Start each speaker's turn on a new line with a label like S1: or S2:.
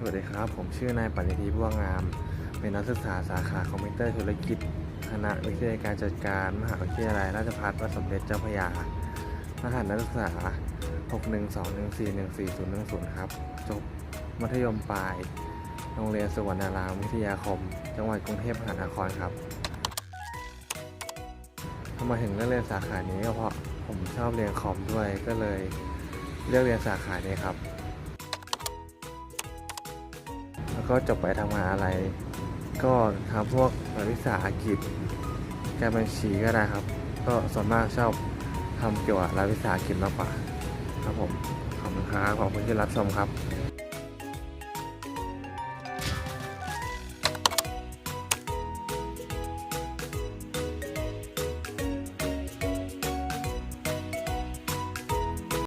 S1: สวัสดีครับ ผมชื่อนายปณิธิบัวงาม เป็นนักศึกษาสาขาคอมพิวเตอร์ธุรกิจ คณะวิทยาการจัดการ มหาวิทยาลัยราชภัฏพระสมเด็จเจ้าพระยารหัสนักศึกษา 6121414010 ครับ จบมัธยมปลาย โรงเรียนสุวรรณารามวิทยาคม จังหวัดกรุงเทพมหานครครับทำไมถึงเลือกเรียนสาขานี้ก็เพราะผมชอบเรียนคอมด้วยก็เลยเลือกเรียนสาขานี้ครับ ก็จบไปทำงานอะไร ก็ทำพวกรัฐวิสาหกิจ การบัญชีก็ได้ครับ ก็ส่วนมากชอบทำเกี่ยวกับรัฐวิสาหกิจมากกว่าครับผมขอบคุณครับขอบคุณที่รับชมครับ